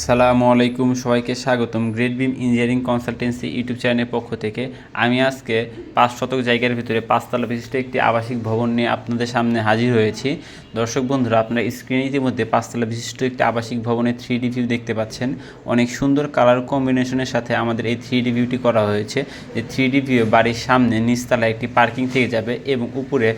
সালামু আলাইকুম, সবাইকে স্বাগতম great beam engineering consultancy YouTube চ্যানেলের পক্ষ থেকে। আমি আজকে পাঁচ শতক জায়গার ভিতরে পাঁচতলা বিশিষ্ট একটি আবাসিক ভবন নিয়ে আপনাদের সামনে হাজির হয়েছি। দর্শক বন্ধুরা, আপনারা স্ক্রিনে ইতিমধ্যে পাঁচতলা বিশিষ্ট একটি আবাসিক ভবনের থ্রি ডি ভিউ দেখতে পাচ্ছেন। অনেক সুন্দর কালার কম্বিনেশনের সাথে আমাদের এই থ্রি ডি ভিউটি করা হয়েছে। যে থ্রি ডি ভিউ বাড়ির সামনে নিচতলায় একটি পার্কিং থেকে যাবে এবং উপরে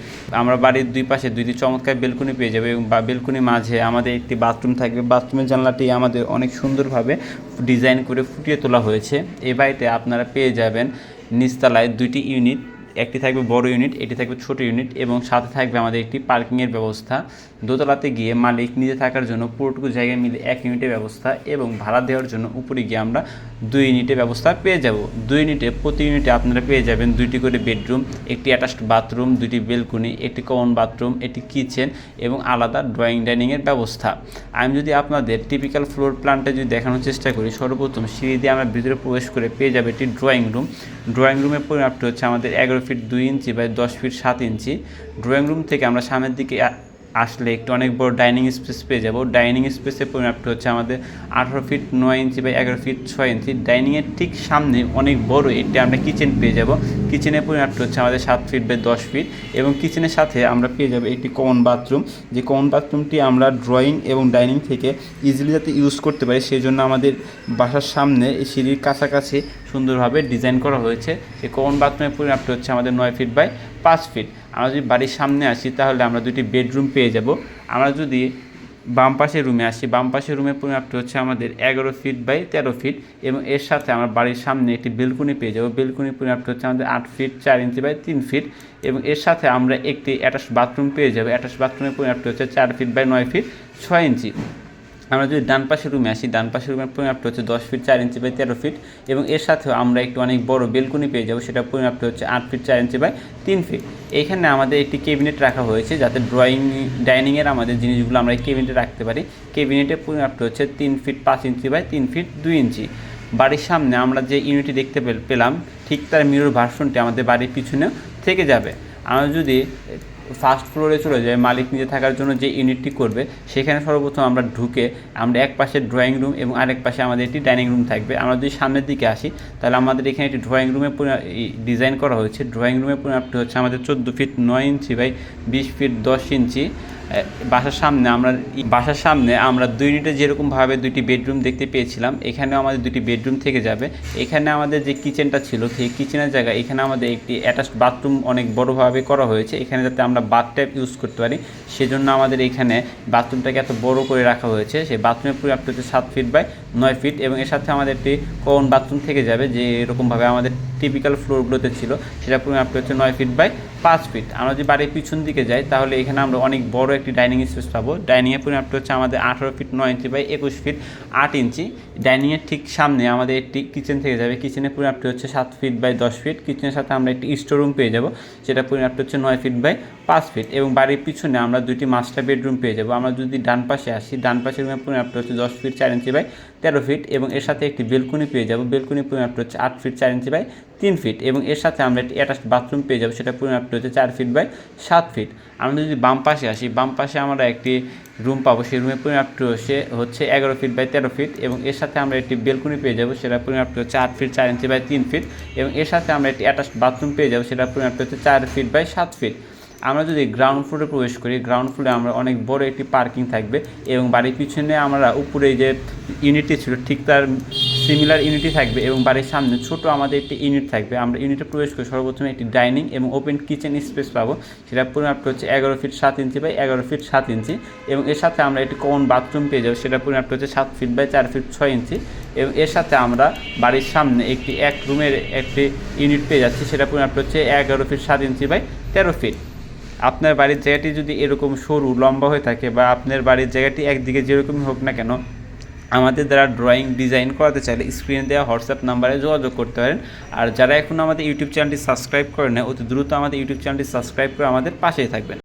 আমরা বাড়ির দুই পাশে দুইটি চমৎকার বেলকুনি পেয়ে যাবে এবং বা বেলকুনির মাঝে আমাদের একটি বাথরুম থাকবে। বাথরুমের জানলাটি আমাদের অনেক সুন্দরভাবে ডিজাইন করে ফুটিয়ে তোলা হয়েছে। এ বাড়িতে আপনারা পেয়ে যাবেন নিচতলায় দুইটি ইউনিট একটি থাকবে বড় ইউনিট, এটি থাকবে ছোট ইউনিট এবং সাথে থাকবে আমাদের একটি পার্কিংয়ের ব্যবস্থা। দোতলাতে গিয়ে মালিক নিজে থাকার জন্য পুরোটুকু জায়গায় মিলে এক ইউনিটের ব্যবস্থা এবং ভাড়া দেওয়ার জন্য উপরে গিয়ে আমরা দুই ইউনিটের ব্যবস্থা পেয়ে যাব। দুই ইউনিটে প্রতি ইউনিটে আপনারা পেয়ে যাবেন দুইটি করে বেডরুম, একটি অ্যাটাচড বাথরুম, দুইটি বেলকনি, একটি কমন বাথরুম, একটি কিচেন এবং আলাদা ড্রয়িং, ডাইনিংয়ের ব্যবস্থা। আমি যদি আপনাদের টিপিক্যাল ফ্লোর প্ল্যানটা যদি দেখানোর চেষ্টা করি, সর্বপ্রথম সিঁড়ি দিয়ে আমরা ভিতরে প্রবেশ করে পেয়ে যাবে একটি ড্রয়িং রুম। ড্রয়িং রুমের পরিমাপটি হচ্ছে আমাদের এগারো ফিট দুই ইঞ্চি বাই দশ ফিট সাত ইঞ্চি। ড্রয়িং রুম থেকে আমরা সামনের দিকে আসলে একটু অনেক বড় ডাইনিং স্পেস পেয়ে যাব। ডাইনিং স্পেসের পরিমাপটি হচ্ছে আমাদের আঠারো ফিট নয় ইঞ্চি বা এগারো ফিট ছয় ইঞ্চি। ডাইনিংয়ের ঠিক সামনে অনেক বড় একটি আমরা কিচেন পেয়ে যাব। কিচেনের পরিমাপটি হচ্ছে আমাদের সাত ফিট বাই দশ ফিট এবং কিচেনের সাথে আমরা পেয়ে যাব একটি কমন বাথরুম যে কমন বাথরুমটি আমরা ড্রয়িং এবং ডাইনিং থেকে ইজিলি যাতে ইউজ করতে পারি সেই জন্য আমাদের বাসার সামনে এই সিঁড়ির কাছাকাছি সুন্দরভাবে ডিজাইন করা হয়েছে। এই কমন বাথরুমের পরিমাপটি হচ্ছে আমাদের নয় ফিট বাই পাঁচ ফিট আমরা যদি বাড়ির সামনে আসি, তাহলে আমরা দুটি বেডরুম পেয়ে যাব। আমরা যদি বাম পাশের রুমে আসি, বাম পাশের রুমের পরিমাপটি হচ্ছে আমাদের এগারো ফিট বাই তেরো ফিট এবং এর সাথে আমরা বাড়ির সামনে একটি বেলকুনি পেয়ে যাব। বেলকুনির পরিমাপটি হচ্ছে আমাদের আট ফিট চার ইঞ্চি বাই তিন ফিট এবং এর সাথে আমরা একটি অ্যাটাচ বাথরুম পেয়ে যাব। অ্যাটাচ বাথরুমের পরিমাপটি হচ্ছে চার ফিট বাই নয় ফিট ছয় ইঞ্চি আমরা যদি ডান পাশের রুমে আসি, ডান পাশের রুমের পরিমাপটা হচ্ছে দশ ফিট চার ইঞ্চি বাই তেরো ফিট এবং এর সাথেও আমরা একটু অনেক বড় বেলকুনি পেয়ে যাব সেটা পরিমাপটা হচ্ছে আট ফিট চার ইঞ্চি বাই তিন ফিট এইখানে আমাদের একটি কেবিনেট রাখা হয়েছে যাতে ড্রয়িং ডাইনিংয়ের আমাদের জিনিসগুলো আমরা এই কেবিনেটে রাখতে পারি। কেবিনেটের পরিমাপটা হচ্ছে তিন ফিট পাঁচ ইঞ্চি বাই তিন ফিট দুই ইঞ্চি বাড়ির সামনে আমরা যে ইউনিটি দেখতে পেল- পেলাম, ঠিক তার মিরর ভার্সনটি আমাদের বাড়ির পিছনেও থেকে যাবে। আমরা যদি ফার্স্ট ফ্লোরে চলে যাই মালিক নিজে থাকার জন্য যে ইউনিটটি করবে, সেখানে সর্বপ্রথম আমরা ঢুকে আমরা এক পাশে ড্রয়িং রুম এবং আরেক পাশে আমাদের একটি ডাইনিং রুম থাকবে। আমরা যদি সামনের দিকে আসি, তাহলে আমাদের এখানে একটি ড্রয়িং রুমের ডিজাইন করা হয়েছে। ড্রয়িং রুমের পরিমাপটি হচ্ছে আমাদের চোদ্দ ফিট নয় ইঞ্চি বাই বিশ ফিট দশ ইঞ্চি। বাসার সামনে আমরা বাসার সামনে আমরা দুই ইউনিটে যেরকমভাবে দুটি বেডরুম দেখতে পেয়েছিলাম, এখানেও আমাদের দুটি বেডরুম থেকে যাবে। এখানে আমাদের যে কিচেনটা ছিল, সেই কিচেনের জায়গায় এখানে আমাদের একটি অ্যাটাচ বাথরুম অনেক বড়োভাবে করা হয়েছে। এখানে যাতে আমরা বাথ ট্যাপ ইউজ করতে পারি, সেজন্য আমাদের এখানে বাথরুমটাকে এত বড় করে রাখা হয়েছে। সেই বাথরুমের পরিমাপটা হচ্ছে সাত ফিট বাই নয় ফিট এবং এর সাথে আমাদের একটি কমন বাথরুম থেকে যাবে যে এরকমভাবে আমাদের টিপিক্যাল ফ্লোরগুলোতে ছিল সেটা পরিমাপটা হচ্ছে নয় ফিট বাই পাঁচ ফিট আমরা যদি বাড়ির পিছন দিকে যাই, তাহলে এখানে আমরা অনেক বড় একটি ডাইনিং স্পেস পাবো। ডাইনিংয়ের পরিমাপটা হচ্ছে আমাদের আঠারো ফিট নয় ইঞ্চি বাই একুশ ফিট আট ইঞ্চি ডাইনিংয়ের ঠিক সামনে আমাদের একটি কিচেন থেকে যাবে। কিচেনের পরিমাপটি হচ্ছে সাত ফিট বাই দশ ফিট কিচেনের সাথে আমরা একটি স্টোর রুম পেয়ে যাব সেটা পরিমাপটা হচ্ছে নয় ফিট বাই পাঁচ ফিট এবং বাড়ির পিছনে আমরা দুইটি মাস্টার বেডরুম পেয়ে যাব। আমরা যদি ডান পাশে আসি, ডান পাশের পরিমাপটা হচ্ছে দশ ফিট চার ইঞ্চি বাই তেরো ফিট এবং এর সাথে একটি বেলকুনি পেয়ে যাব। বেলকুনি পরিমাপটা হচ্ছে আট ফিট চার ইঞ্চি বাই তিন ফিট এবং এর সাথে আমরা একটি অ্যাটাচড বাথরুম পেয়ে যাব। সেটা পরিমাপটা হচ্ছে চার ফিট বাই সাত ফিট আমরা যদি বাম পাশে আসি, বাম পাশে আমরা একটি রুম পাবো। সেই রুমের পরিমাপটি হচ্ছে হচ্ছে এগারো ফিট বাই তেরো ফিট এবং এর সাথে আমরা একটি বেলকুনি পেয়ে যাব। সেটা পরিমাপটি হচ্ছে আট ফিট চার ইঞ্চি বাই তিন ফিট এবং এর সাথে আমরা একটি অ্যাটাচড বাথরুম পেয়ে যাব। সেটা পরিমাপটি হচ্ছে চার ফিট বাই সাত ফিট আমরা যদি গ্রাউন্ড ফ্লোরে প্রবেশ করি গ্রাউন্ড ফ্লোরে আমরা অনেক বড় একটি পার্কিং থাকবে এবং বাড়ির পিছনে আমরা উপরে যে ইউনিটটি ছিল, ঠিক তার সিমিলার ইউনিটই থাকবে এবং বাড়ির সামনে ছোট আমাদের একটি ইউনিট থাকবে। আমরা ইউনিটে প্রবেশ করে সর্বপ্রথমে একটি ডাইনিং এবং ওপেন কিচেন স্পেস পাবো। সেটা পরিমাপটা হচ্ছে এগারো ফিট সাত ইঞ্চি বাই এগারো ফিট সাত ইঞ্চি এবং এর সাথে আমরা একটি কমন বাথরুম পেয়ে যাব। সেটা পরিমাপটা হচ্ছে সাত ফিট বাই চার ফিট ছয় ইঞ্চি এবং এর সাথে আমরা বাড়ির সামনে একটি এক রুমের একটি ইউনিট পেয়ে যাচ্ছি। সেটা পরিমাপটা হচ্ছে এগারো ফিট সাত ইঞ্চি বাই তেরো ফিট আপনার বাড়ির জায়গাটি যদি এরকম সরু, লম্বা হয়ে থাকে বা আপনার বাড়ির জায়গাটি একদিকে যেরকমই হোক না কেন, আমাদের দ্বারা ড্রয়িং ডিজাইন করাতে চাইলে স্ক্রিনে দেওয়া হোয়াটসঅ্যাপ নাম্বারে যোগাযোগ করতে পারেন। আর যারা এখন আমাদের ইউটিউব চ্যানেলটি সাবস্ক্রাইব করে নেয় অতি দ্রুত আমাদের ইউটিউব চ্যানেলটি সাবস্ক্রাইব করে আমাদের পাশেই থাকবেন।